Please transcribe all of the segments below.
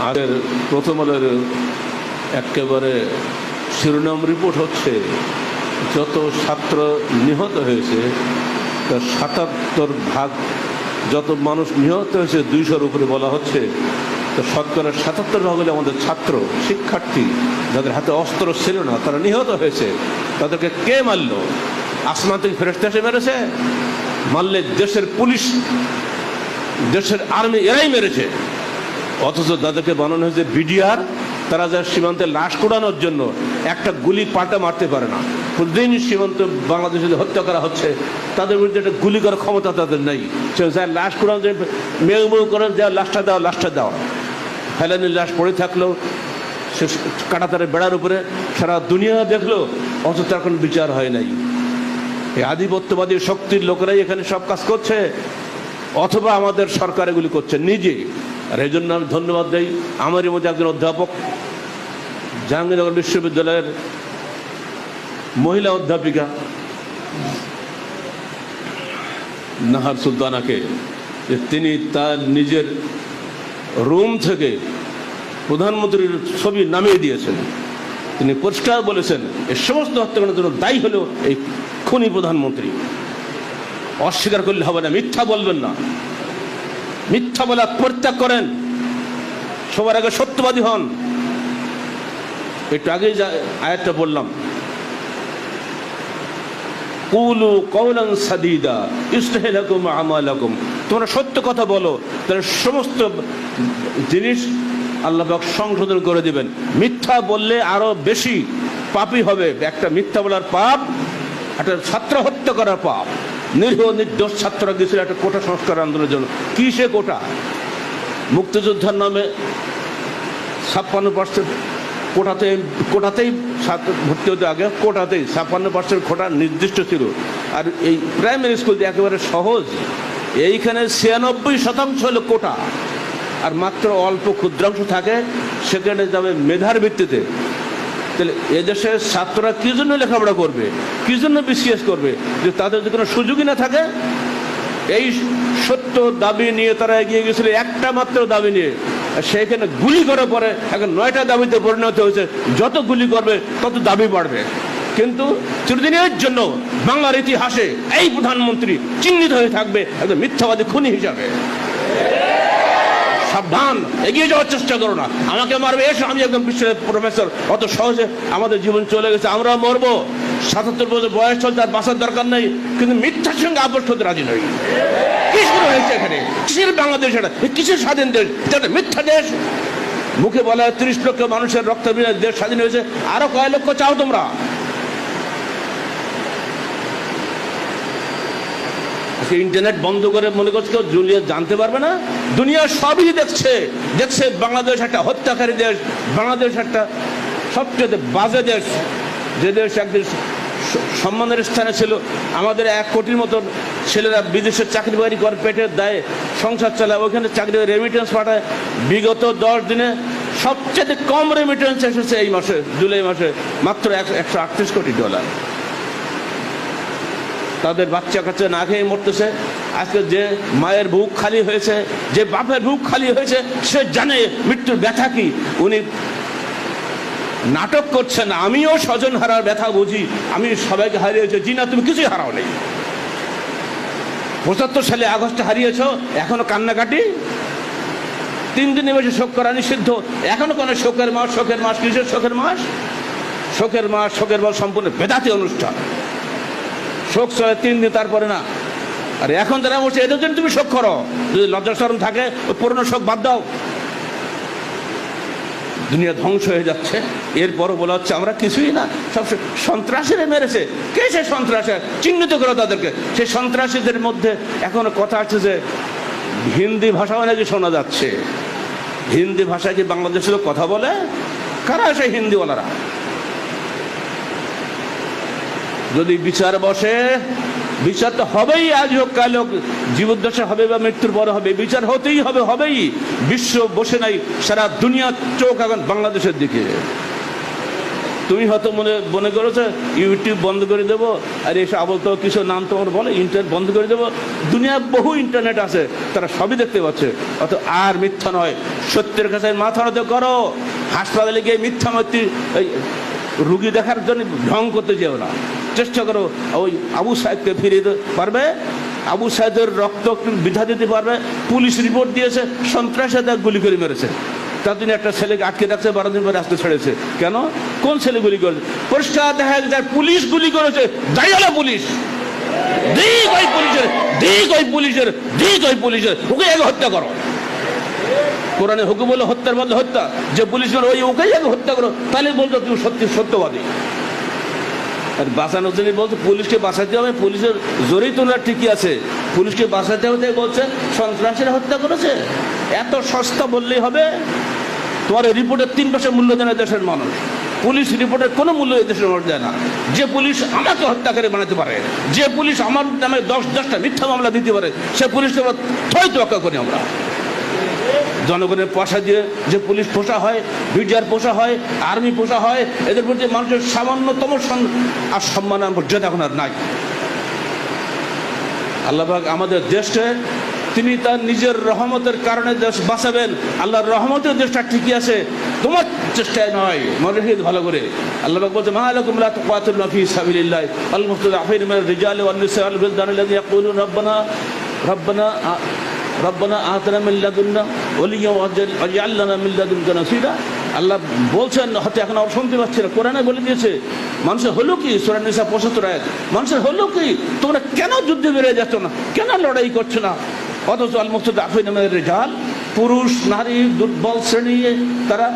আগের প্রথম আলোর একেবারে শিরোনাম রিপোর্ট হচ্ছে, যত ছাত্র নিহত হয়েছে, তার সাতাত্তর ভাগ যত মানুষ নিহত হয়েছে দুইশোর উপরে বলা হচ্ছে, তো শতকরা সাতাত্তর ভাগ হলে আমাদের ছাত্র, শিক্ষার্থী, যাদের হাতে অস্ত্র ছিল না, তারা নিহত হয়েছে। তাদেরকে কে মারলো? আসমান থেকে ফেরস্তে এসে মেরেছে? মারলে দেশের পুলিশ, দেশের আর্মি এরাই মেরেছে। অথচ তাদেরকে বানানো হয়েছে বিডিআর। তারা যা সীমান্তে লাশ কোড়ানোর জন্য একটা গুলি পাল্টা মারতে পারে না। প্রতিদিন সীমান্ত বাংলাদেশে যে হত্যা করা হচ্ছে, তাদের বিরুদ্ধে একটা গুলি করার ক্ষমতা তাদের নেই। সে যা লাশ কোড়ানো যে মেউ মেউ করে দেওয়া লাশটা দাও লাশটা দাও। ফেলানির লাশ পড়ে থাকল, সে কাটাতারের বেড়ার উপরে সারা দুনিয়া দেখল, অথচ তার কোনো বিচার হয় নাই। এই আধিপত্যবাদী শক্তির লোকেরাই এখানে সব কাজ করছে, অথবা আমাদের সরকার এগুলি করছে নিজে। আর এই জন্য আমি ধন্যবাদ দেই আমারই মধ্যে একজন অধ্যাপক, জাহাঙ্গীরনগর বিশ্ববিদ্যালয়ের মহিলা অধ্যাপিকা, নাহার সুলতানাকে, যে তিনি তার নিজের রুম থেকে প্রধানমন্ত্রীর ছবি নামিয়ে দিয়েছেন। তিনি পরিষ্কার বলেছেন এই সমস্ত হত্যাকাণ্ডের জন্য দায়ী হলো এই খুনি প্রধানমন্ত্রী। অস্বীকার করলে হবে না, মিথ্যা বলবেন না। মিথ্যা বলা পরিত্যাগ করেন, সবার আগে সত্যবাদী হন। একটু আগেই আয়াতটা বললাম। কুলু কৌলান সাদিদা, ইস্তাহিলাকুম আমালাকুম। তোমরা সত্য কথা বলো, তাহলে সমস্ত জিনিস আল্লাহ সংশোধন করে দিবেন। মিথ্যা বললে আরও বেশি পাপই হবে। একটা মিথ্যা বলার পাপ, একটা ছাত্র হত্যা করার পাপ। নিরীহ, নির্দোষ ছাত্ররা গেছিল একটা কোটা সংস্কার আন্দোলনের জন্য। কি সে কোটা? মুক্তিযোদ্ধার নামে ছাপ্পান্ন পার্সেন্ট কোটাতে, কোটাতেই ভর্তি হতে আগে কোটাতেই ছাপ্পান্ন পার্সেন্ট কোটা নির্দিষ্ট ছিল। আর এই প্রাইমারি স্কুল একেবারে সহজ, এইখানে ছিয়ানব্বই শতাংশ হলো কোটা। আর মাত্র অল্প ক্ষুদ্রাংশ থাকে, সেখানে যাবে মেধার ভিত্তিতে। তাহলে এদেশের ছাত্ররা কি জন্য লেখাপড়া করবে? কি জন্য বিসিএস করবে? যে তাদের যদি কোনো সুযোগই না থাকে, এই সত্য দাবি নিয়ে তারা এগিয়ে গেছিল একটা মাত্র দাবি নিয়ে। আর সেইখানে গুলি করার পরে এখন নয়টা দাবিতে পরিণত হয়েছে, যত গুলি করবে, তত দাবি বাড়বে। কিন্তু চিরদিনের জন্য বাংলার ইতিহাসে এই প্রধানমন্ত্রী চিহ্নিত হয়ে থাকবে একজন মিথ্যাবাদী খুনি হিসাবে। সাবধান, এগিয়ে যাওয়ার চেষ্টা করো না। আমাকে মারবে, এসো, আমি একদম বিশ্বের প্রফেসর অত সহজে আমাদের জীবন চলে গেছে, আমরা মরবো। সাতাত্তর বছর বয়স চলতে আর বাঁচার দরকার নেই, কিন্তু মিথ্যার সঙ্গে আবদ্ধ হতে রাজি নই। কি শুরু হয়েছে এখানে? কিসের বাংলাদেশ এটা? কিসের স্বাধীন দেশ? এটা মিথ্যা দেশ। মুখে বলা হয় তিরিশ লক্ষ মানুষের রক্ত বিনিময়ে দেশ স্বাধীন হয়েছে। আরও কয় লক্ষ চাও তোমরা। আজকে ইন্টারনেট বন্ধ করে মনে করছে কেউ দুনিয়া জানতে পারবে না। দুনিয়া সবই দেখছে। দেখছে বাংলাদেশ একটা হত্যাকারী দেশ, বাংলাদেশ একটা সবচেয়ে বাজে দেশ। যে দেশ একদিন সম্মানের স্থানে ছিল। আমাদের এক কোটির মতন ছেলেরা বিদেশে চাকরি বাকরি করে, পেটের দায়ে সংসার চালায়। ওখানে চাকরি রেমিটেন্স পাঠায়। বিগত দশ দিনে সবচেয়ে কম রেমিটেন্স এসেছে এই মাসে, জুলাই মাসে। মাত্র একশো আটত্রিশ কোটি ডলার তাদের বাচ্চা কাচ্চা না খেয়ে মরতেছে। আজকে যে মায়ের বুক খালি হয়েছে, যে বাপের বুক খালি হয়েছে, সে জানে মৃত্যুর ব্যথা কি। উনি নাটক করছেন, আমিও স্বজন হারার ব্যথা বুঝি। আমি সবাইকে হারিয়েছি। জি না তুমি কিছুই হারাও নেই। পঁচাত্তর সালে আগস্টে হারিয়েছ, এখনও কান্নাকাটি? তিন দিনে বসে শোক করা নিষিদ্ধ। এখনও কোনো শোকের মাস শোকের মাস, কিসের শোকের মাস? শোকের মাস শোকের মাস সম্পূর্ণ বেদাতি অনুষ্ঠান। শোক চলে তিন দিন তারপরে না। আর এখন যারা বলছে এদের জন্য তুমি শোক করো। যদি লজ্জা শরম থাকে ওই পুরনো শোক বাদ দাও। দুনিয়া ধ্বংস হয়ে যাচ্ছে। এরপরও বলা হচ্ছে, আমরা কিছুই না। সব সন্ত্রাসীরা মেরেছে। কে সে সন্ত্রাসী? চিহ্নিত করো তাদেরকে। সেই সন্ত্রাসীদের মধ্যে এখনও কথা আছে যে, হিন্দি ভাষাও নাকি শোনা যাচ্ছে। হিন্দি ভাষায় কি বাংলাদেশের কথা বলে? কারা সেই হিন্দিওয়ালারা? যদি বিচার বসে, বিচার তো হবেই আজ হোক, কাল হোক, জীবদ্দশা হবে বা মৃত্যুর পরে হবে, বিচার হতেই হবে, হবেই। বিশ্ব বসে নাই, সারা দুনিয়ার চোখ এখন বাংলাদেশের দিকে। তুমি হয়তো মনে মনে করেছ, ইউটিউব বন্ধ করে দেবো, আর এসব আবল তো কিছু নাম তোমার বলে, ইন্টারনেট বন্ধ করে দেবো। দুনিয়া বহু ইন্টারনেট আছে, তারা সবই দেখতে পাচ্ছে। অত আর মিথ্যা নয়, সত্যের কাছে মাথা নত করো। হাসপাতালে গিয়ে মিথ্যা মূর্তি রুগী দেখার জন্য ঢং করতে যেও না। চেষ্টা করো। ওই আবু সাহেবকে ফিরিয়ে দিতে পারবে। আবু সাহেদের রক্ত বিধা দিতে পারবে। পুলিশ রিপোর্ট দিয়েছে, সন্ত্রাসে তার গুলি করে মেরেছে। তার জন্য একটা ছেলেকে আটকে রাখছে, বারো দিন পরে আসতে ছেড়েছে। কেন? কোন ছেলে গুলি করেছে? পরিষ্কার দেখা যায় পুলিশ গুলি করেছে দাঁড়িয়ে পুলিশ। দিক ওই পুলিশের দিক ওই পুলিশের দিক ওই পুলিশের ওকে আগে হত্যা করো। কোরআনে হুকুম হলো হত্যার বদলে হত্যা। যে পুলিশ ওই ওকেই আগে হত্যা করো, তাহলে বলতো তুমি সত্যি সত্যবাদী। আর বাঁচানোর জন্য বলছে, পুলিশকে বাঁচাতে হবে, পুলিশের জোরেই তোলা ঠিকই আছে। পুলিশকে বাঁচাতে হবে বলছে, সন্ত্রাসীরা হত্যা করেছে। এত সস্তা বললেই হবে। তোমার রিপোর্টের তিন পয়সা মূল্য দেয় না দেশের মানুষ। পুলিশ রিপোর্টের কোনো মূল্য এই দেশের মানুষ দেয় না। যে পুলিশ আমাকে হত্যা করে বানাতে পারে, যে পুলিশ আমার নামে দশ দশটা মিথ্যা মামলা দিতে পারে, সে পুলিশকে আমরা থই তোয়াক্কা করি আমরা। জনগণের পয়সা দিয়ে যে পুলিশ পোষা হয়, বিডিআর পোষা হয়, আর্মি পোষা হয়, এদের প্রতি মানুষের সামান্যতম আর সম্মান মর্যাদা এখন আর নাই। আল্লাহবাক আমাদের দেশকে, তিনি তার নিজের রহমতের কারণে দেশ বাঁচাবেন। আল্লাহর রহমতের দেশটা ঠিকই আছে। তোমার চেষ্টায় নয় মনে রেখে ভালো করে। আল্লাহবাক বলছে, মা আলাকুম লা তুকাতিলুনা ফি আল ওয়াল বিলদান রব্বানা আতনা মিন লাদুন্না ওয়ালিয়া ওয়াজআল লানা মিন লাদুনকা আল্লাহ বলছেন, হয়তো এখন আর শুনতে পাচ্ছি না, কোরআনে বলে দিয়েছে, মানুষের হলো কি? সুরান নিসা পঁচাত্তর আয়াত, মানুষের হলো কি? তোমরা কেন যুদ্ধে বেড়ে যাচ্ছ না? কেন লড়াই করছ না? অথচ আল মুক্ত আফিন পুরুষ, নারী, দুর্বল শ্রেণি, তারা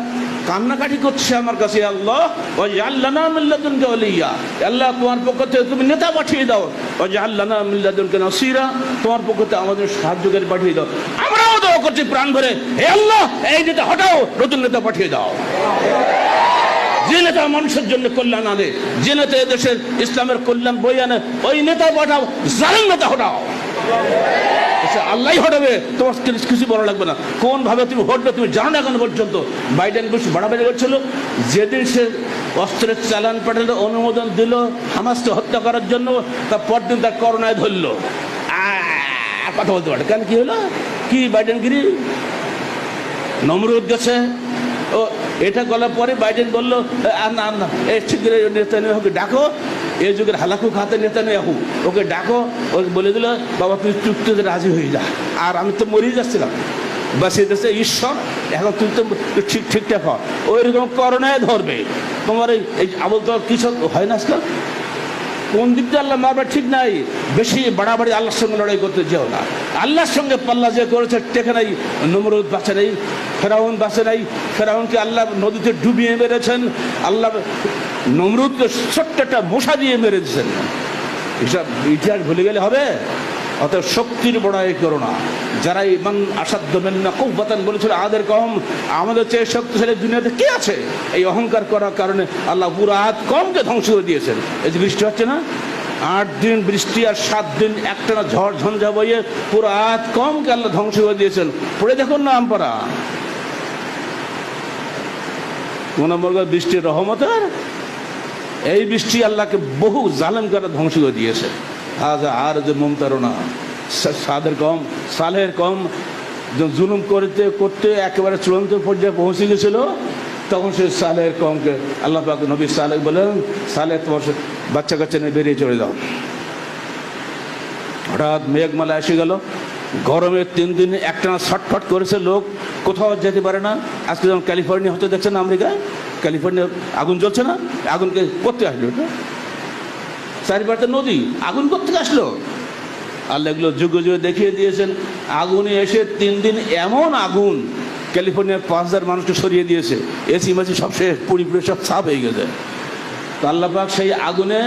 কান্নাকাটি করছে আমার কাছে, আল্লাহ ওই আল্লাহ মিল্লাদুনকে অলিয়া আল্লাহ, তোমার পক্ষ থেকে তুমি নেতা পাঠিয়ে দাও। ওই আল্লাহ মিল্লাদুনকে নসিরা, তোমার পক্ষ থেকে আমাদের সাহায্যকারী পাঠিয়ে দাও। আমরাও দোয়া করছি প্রাণ ভরে, হে আল্লাহ, এই নেতা হটাও, নতুন নেতা পাঠিয়ে দাও। যে নেতা মানুষের জন্য কল্যাণ আনে, যে নেতা দেশের ইসলামের কল্যাণ বই আনে, ওই নেতা পাঠাও, জালেম নেতা হটাও। আচ্ছা আল্লাহ হটাবে। তোমার কিছু- বলা লাগবে না। কোন ভাবে তুমি হটবে, তুমি জানো না এখন পর্যন্ত। বাইডেন বুশ বাড়াবাড়ি করছিল। যেদিন সে অস্ত্রের চালান পাঠালে, অনুমোদন দিল, হামাসকে হত্যা করার জন্য তার পরদিন তার করোনায় ধরলো। কথা বলতে পারে। কেন কি হলো? কি বাইডেন গিরি নমরুদ গেছে। ও, এটা বলার পরে বাইডেন বলল না না। ঠিক করে ডাকো। এই যুগের হালাকু খাতে নেতানিয়াহু ওকে ডাকো, ওকে বলে দিল, বাবা, তুই চুক্তিতে রাজি হয়ে যা। আর আমি তো মরেই যাচ্ছিলাম। বাস এই দেশে ঈশ্বর, এখন তুই তো ঠিক ঠিকঠাক হ ওই রকম করোনায় ধরবে। তোমার এই এই আবল তো কিছু হয় না আজকাল। কোন দিক দিয়ে আল্লাহ মারবে ঠিক নাই। বেশি বাড়াবাড়ি আল্লাহর সঙ্গে লড়াই করতে যেও না। আল্লাহর সঙ্গে পাল্লা যে করেছে, টেকে নাই। নমরুদ বাঁচে নাই, ফেরাউন বাঁচে নাই। ফেরাউনকে আল্লাহ নদীতে ডুবিয়ে মেরেছেন। আল্লাহ নমরুদকে ছোট্ট একটা মশা দিয়ে মেরেছেন এসব ইতিহাস ভুলে গেলে হবে। অত শক্তির বড়াই করো না। যারা ইমান আসাধ্য মেন্না খুব বাতান বলেছিল আদের কম, আমাদের চেয়ে শক্তিশালী দুনিয়াতে কে আছে? এই অহংকার করার কারণে আল্লাহ পুরো আত কমকে ধ্বংস করে দিয়েছেন। এই যে বৃষ্টি হচ্ছে না? আট দিন বৃষ্টি আর সাত দিন একটানা ঝড় ঝঞ্ঝা বইয়ে পুরো আত কমকে আল্লাহ ধ্বংস করে দিয়েছেন। পড়ে দেখুন না আমপারা। কোন নম্বর বৃষ্টির রহমতের এই বৃষ্টি আল্লাহকে বহু জালেম করে ধ্বংস করে দিয়েছে। আজ আর যে মমতারণা সাদের কম, সালের কম জুলুম করতে করতে একেবারে চূড়ান্ত পর্যায়ে পৌঁছে গেছিল, তখন সে সালের কমকে আল্লাহ পাক নবী সালেহ বলেন, সালে তোমার বাচ্চা কাচ্চা নিয়ে বেরিয়ে চলে যাও। হঠাৎ মেঘমালা এসে গেল। গরমে তিন দিন একটানা ছটফট করেছে লোক, কোথাও যেতে পারে না। আজকে যেমন ক্যালিফোর্নিয়া হতে দেখছেন আমেরিকায় ক্যালিফোর্নিয়া আগুন জ্বলছে না? আগুনকে করতে আসলো এটা? চারিপাশে নদী, আগুন করতে আসলো। আল্লাহ এগুলো যুগে যুগে দেখিয়ে দিয়েছেন। আগুনে এসে তিন দিন এমন আগুন ক্যালিফোর্নিয়ার পাঁচ হাজার মানুষকে সরিয়ে দিয়েছে। এসি মাসি সব শেষ পুরি পুরি সব সাফ হয়ে গেছে। তো আল্লাহ পাক সেই আগুনে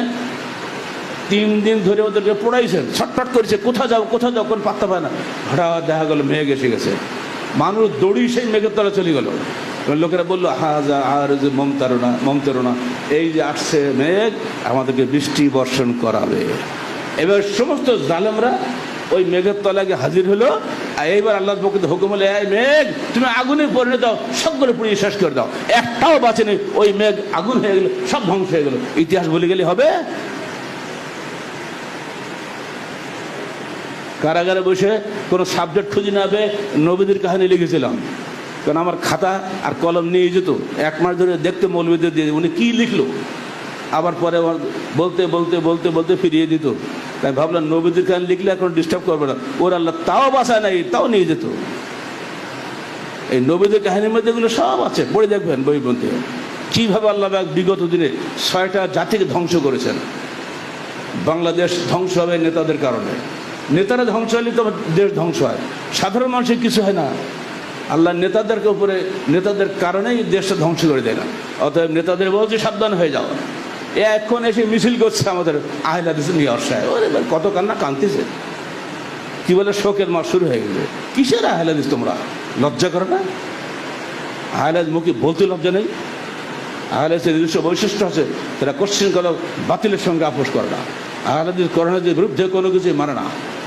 তিন দিন ধরে ওদেরকে পড়াইছেন। ছটফট করেছে, কোথাও যাও কোথাও যাও, কোন পাত্তা পায় না। হঠাৎ দেখা গেল, মেঘ এসে গেছে। মানুষ দড়ি সেই মেঘের তলা চলে গেল। লোকেরা বলল, হাজা আর যে মমতারণা মমতারণা। এই যে আসছে মেঘ, আমাদেরকে বৃষ্টি বর্ষণ করাবে। এবার সমস্ত জালেমরা ওই মেঘের গিয়ে হাজির হলো, আর এইবার আল্লাহর পক্ষে হুকুম হলে, এই মেঘ, তুমি আগুনে পরিণত দাও সবগুলো পুড়িয়ে শেষ করে দাও। একটাও বাঁচেনি ওই মেঘ আগুন হয়ে গেল, সব ধ্বংস হয়ে গেল। ইতিহাস বলে গেলে হবে? কারাগারে বসে কোনো সাবজেক্ট খুঁজে না পেয়ে নবীদের কাহিনী লিখেছিলাম। কারণ আমার খাতা আর কলম নিয়ে যেত। এক মাস ধরে দেখতে মৌলবীদের দিয়ে উনি কী লিখলো? আবার পরে বলতে বলতে বলতে বলতে ফিরিয়ে দিত। তাই ভাবলাম নবীদের কাহিনী লিখলে এখন ডিস্টার্ব করবে না। ওর আল্লাহ তাও বাসায় নাই, তাও নিয়ে যেত। এই নবীদের কাহিনীর মধ্যে এগুলো সব আছে। পড়ে দেখবেন বই বলতে। কীভাবে আল্লাহ বিগত দিনে ছয়টা জাতিকে ধ্বংস করেছেন। বাংলাদেশ ধ্বংস হবে নেতাদের কারণে। নেতারা ধ্বংস হলে তো দেশ ধ্বংস হয়। সাধারণ মানুষের কিছু হয় না। আল্লাহ নেতাদেরকে উপরে, নেতাদের কারণেই দেশটা ধ্বংস করে দেয় না অতএব নেতাদের বলছে, সাবধান হয়ে যাও। এ এখন এসে মিছিল করছে আমাদের আহিলাদিস নিয়ে অর্ষায় ওরে এবার কত কান্না কান্তিছে কি বলে, শোকের মাস শুরু হয়ে গেছে। কিসের আহলাদিস তোমরা? লজ্জা করো না? আহলাদ মুখে বলতে লজ্জা নেই? আহলাদের নিজস্ব বৈশিষ্ট্য আছে, তারা কোশ্চিন করো, বাতিলের সঙ্গে আপোষ করে না। আহলাদিস করোনার বিরুদ্ধে কোনো কিছু মানে না।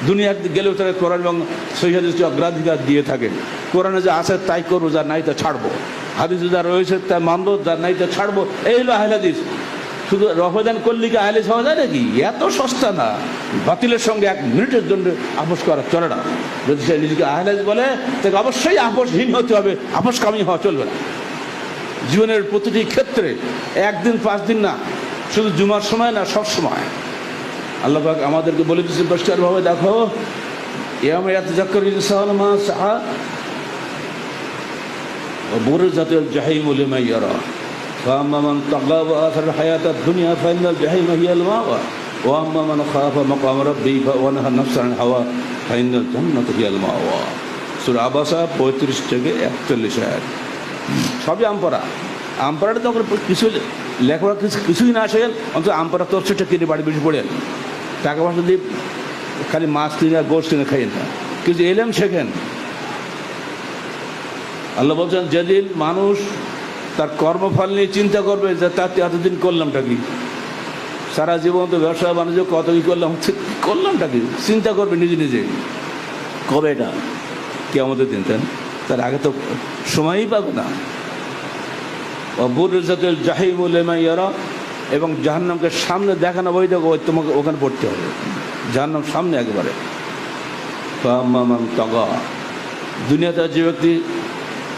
দুনিয়ার গেলেও তারা কোরআন এবং সহিহাদিসকে অগ্রাধিকার দিয়ে থাকে। কোরআনে যা আছে, তাই করব যা নাই তা ছাড়বো। হাদিসে যা রয়েছে, তা মানবো যা নাই তা ছাড়বো। এই হলো আহলাদিস শুধু রহদান করলে কি আহলে হওয়া যায় নাকি? এত সস্তা না। বাতিলের সঙ্গে এক মিনিটের জন্য আপোষ করা চলে না। যদি সে নিজেকে আহলেজ বলে, তাকে অবশ্যই আপোষহীন হতে হবে। আপোষ কামি হওয়া চলবে না। জীবনের প্রতিটি ক্ষেত্রে, একদিন পাঁচ দিন না। শুধু জুমার সময় না, সব সময়। আল্লাহ পাক আমাদেরকে বলে দিচ্ছে পরিষ্কারভাবে দেখো ইয়ামে এত জাক্কর ইনসান মা সাহা وبرزت الجحيم لمن يرى فأما من طغى وآثر الحياة الدنيا فإن الجحيم هي المأوى وأما من خاف مقام ربه ونهى النفس عن الهوى فإن الجنة هي المأوى সুর আবাসা পঁয়ত্রিশ থেকে একচল্লিশ আয়াত সবই আমপারা আমপারাটা তো আমরা কিছু লেখাপড়া কিছু কিছুই না আসেন অন্তত আমপারা তোর সেটা কিনে বাড়ি বেশি পড়েন টাকা পয়সা দিয়ে খালি মাছ কিনে আর গোস কিনে খাইয়েন না কিছু এলেম শেখেন। আল্লাহ বলছেন যেদিন মানুষ তার কর্মফল নিয়ে চিন্তা করবে যে তার এতদিন করলামটা কি? সারা জীবন তো ব্যবসা, বাণিজ্য, কত কি করলাম করলামটা কি? চিন্তা করবে নিজে নিজে। কবে এটা? কে আমাদের দিন, তাই তার আগে তো সময়ই পাবে না। অবুরজাতের জাহিমুল ইয়ারা এবং জাহান্নামকে সামনে দেখানো বই দেখো ওই তোমাকে ওখানে পড়তে হবে। জাহান্নাম সামনে একবারে। তাগা। দুনিয়াতে যে ব্যক্তি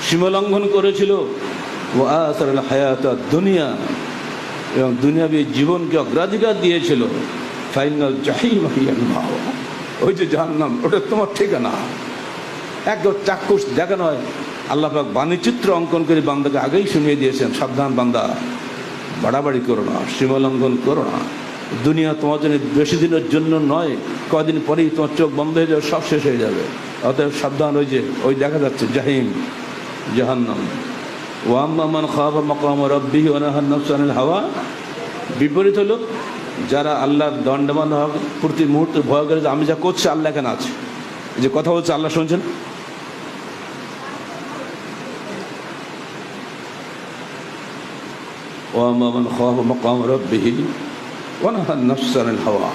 সীমালঙ্ঘন করেছিল, ও আসার হায়াত দুনিয়া এবং দুনিয়াবী জীবনকে অগ্রাধিকার দিয়েছিল, ফাইনাল জাহিম মাওয়া। ওই যে জাহান্নাম, ওটা তোমার ঠিকানা। একদম চাক্ষুষ দেখানো হয়। আল্লাহ পাক বাণীচিত্র অঙ্কন করে বান্দাকে আগেই শুনিয়ে দিয়েছেন, সাবধান বান্দা। বাড়াবাড়ি করো না, সীমালঙ্ঘন করো না। দুনিয়া তোমার জন্য বেশি দিনের জন্য নয় কদিন পরেই তোমার চোখ বন্ধ হয়ে যাবে, সব শেষ হয়ে যাবে। অতএব সাবধান, ওই যে, ওই দেখা যাচ্ছে, জাহিম, জাহান্নাম। ওয়াম্মা মান খাফা মাকাম রাব্বিহি ওয়া নাহান হাওয়া, বিপরীত হলো, যারা আল্লাহর দণ্ডমান প্রতি মুহূর্তে ভয় করে আমি যা করছি, আল্লাহ কেন আছে। যে কথা বলছে, আল্লাহ শুনছেন? ওয়াম্মা মান খাফা মাকাম রাব্বিহি ওয়া নাহান নাফসা আনিল হাওয়া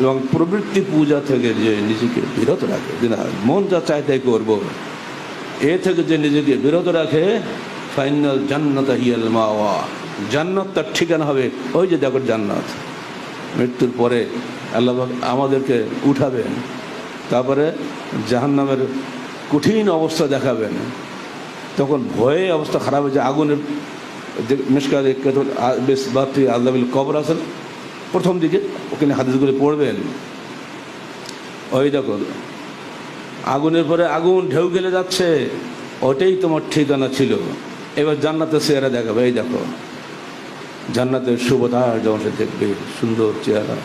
এবং প্রবৃত্তি পূজা থেকে যে নিজেকে বিরত রাখে মন যা চায় তাই করব। এ থেকে যে নিজেকে বিরত রাখে ফাইনাল জান্নাত হিয়াল মাওয়া। জান্নাত তার ঠিকানা হবে ওই যে দেখো জান্নাত। মৃত্যুর পরে আল্লাহ আমাদেরকে উঠাবেন, তারপরে জাহান্নামের কঠিন অবস্থা দেখাবেন। তখন ভয়ে অবস্থা খারাপ হয়েছে আগুনের যে মিসকাত বেশ বাতি আল্লাহ কবর আছেন প্রথম দিকে ওখানে হাদিসগুলি পড়বেন। ওই দেখো, আগুনের পরে আগুন ঢেউ গেলে যাচ্ছে, ওটাই তোমার ঠিকানা ছিল। এবার জান্নাতের চেহারা দেখাবে, এই দেখো। জান্নাতের শুভতার যখন সে দেখবে, সুন্দর চেহারা।